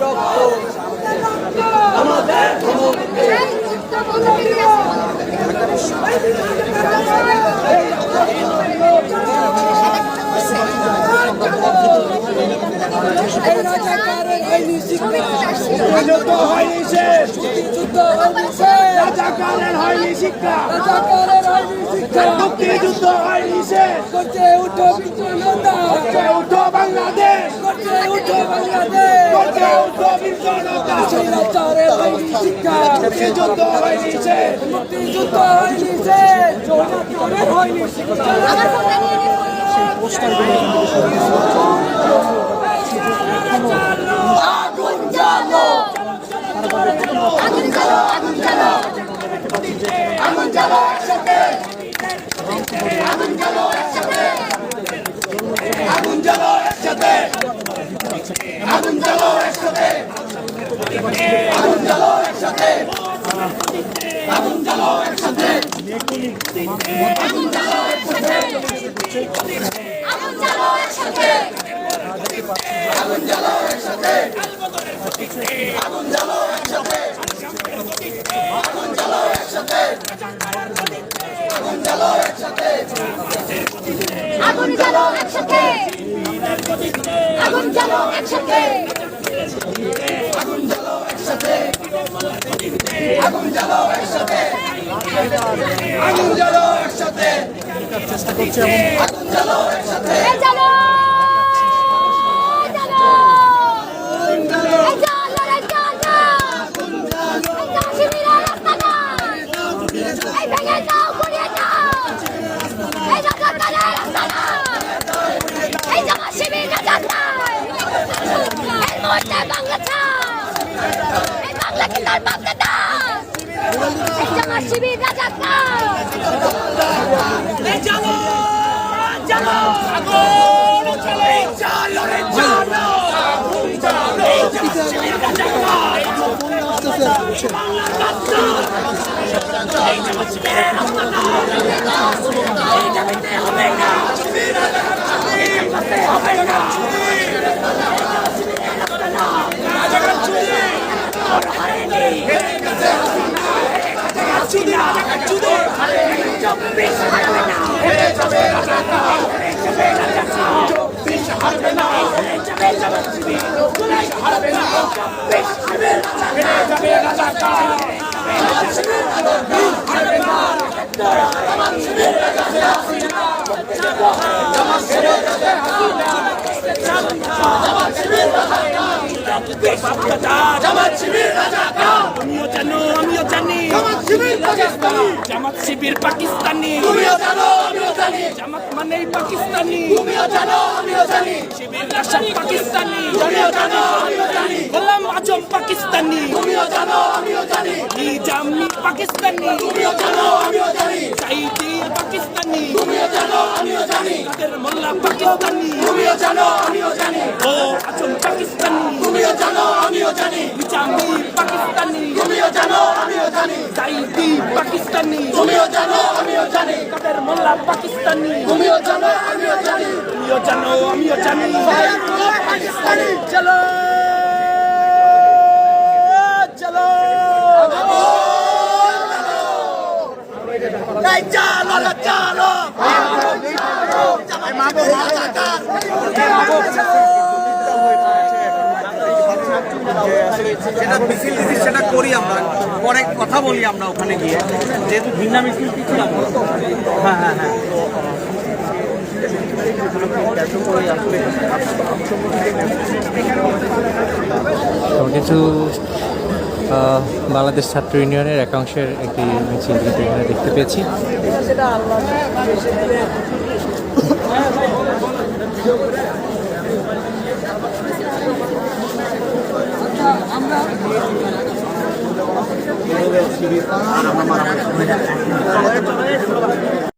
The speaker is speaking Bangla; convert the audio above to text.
রক্ত যুদ্ধ হয়নি শেষ যুদ্ধ হয়নি শেষ রাজাকারের হয়নি শিক্ষা। রাজাকারের হয়নি শিক্ষা মুক্তিযুদ্ধ হয়নি শেষ করছে উঠো বিদ্রোহতা করছে উঠো বাংলাদেশ। করছে উঠো বাংলাদেশ করছে উঠো বিশ্বনতা রাজাকারের হয়নি শিক্ষা মুক্তিযুদ্ধ হয়নি শেষ মুক্তিযুদ্ধ হয়নি শেষ রাজাকারের হয়নি শিক্ষা আগুন আগুন জ্বালাও একসাথে আগুন জ্বালো একসাথে আগুন জ্বালো একসাথে চেষ্টা করছি আগুন জ্বালো একসাথে বাংলা হাসিনার বান্দা জামার শিবির রাজাকার জানো জানো আগুন চলে জানো রে জানো আগুন চলে জামার শিবির রাজাকার এই জামার শিবির রাজাকার এই জামার শিবির রাজাকার চুদিনা চুদের চব্বিশ হারবে না হেরে যাবে রাজা কাল হেরে যাবে রাজা কাল চব্বিশ হারবে না হেরে যাবে যাবে চুদিন চব্বিশ হারবে না চব্বিশ হারবে রাজা হেরে যাবে রাজা কাল হারবে না আমার শিবির রাজা হাসিনা আমার শিবির রাজা হাসিনা রাজাকার জামাত শিবির রাজাকার আমিও জানো আমিও জানি। জামাত শিবির পাকিস্তানি। জামাত শিবির পাকিস্তানি। তুমিও জানো আমিও জানি। জামাত মানেই পাকিস্তানি। তুমিও জানো আমিও জানি। শিবির রাশাদ পাকিস্তানি। তুমিও জানো আমিও জানি। গোলাম আজম পাকিস্তানি। তুমিও জানো আমিও জানি। নিজামি পাকিস্তানি। তুমিও জানো আমিও জানি। সাইদি পাকিস্তানি। তুমিও জানো আমিও জানি। কাদের মোল্লা পাকিস্তানি। তুমিও জানো আমিও জানি। ও আজম পাকিস্তানি। তুমিও জানো আমিও জানি। নিজামি পাকিস্তানি তুমিও জানো আমিও জানি। জাইদি পাকিস্তানি তুমিও জানো আমিও জানি। কাদের মোল্লা পাকিস্তানি তুমিও জানো আমিও জানি। তুমিও জানো। আমিও জানি পাকিস্তানি। চলো এই চালো রে চালো জামাত শিবির রাজাকার সেটা মিছিল টিছিল সেটা করি আমরা। পরে কথা বলি আমরা ওখানে গিয়ে। যেহেতু ভিন্না মিছিল ছিলাম হ্যাঁ হ্যাঁ হ্যাঁ। কিছু বাংলাদেশ ছাত্র ইউনিয়নের একাংশের একটি মিছিল কিন্তু এখানে দেখতে পেয়েছি। Sibitan,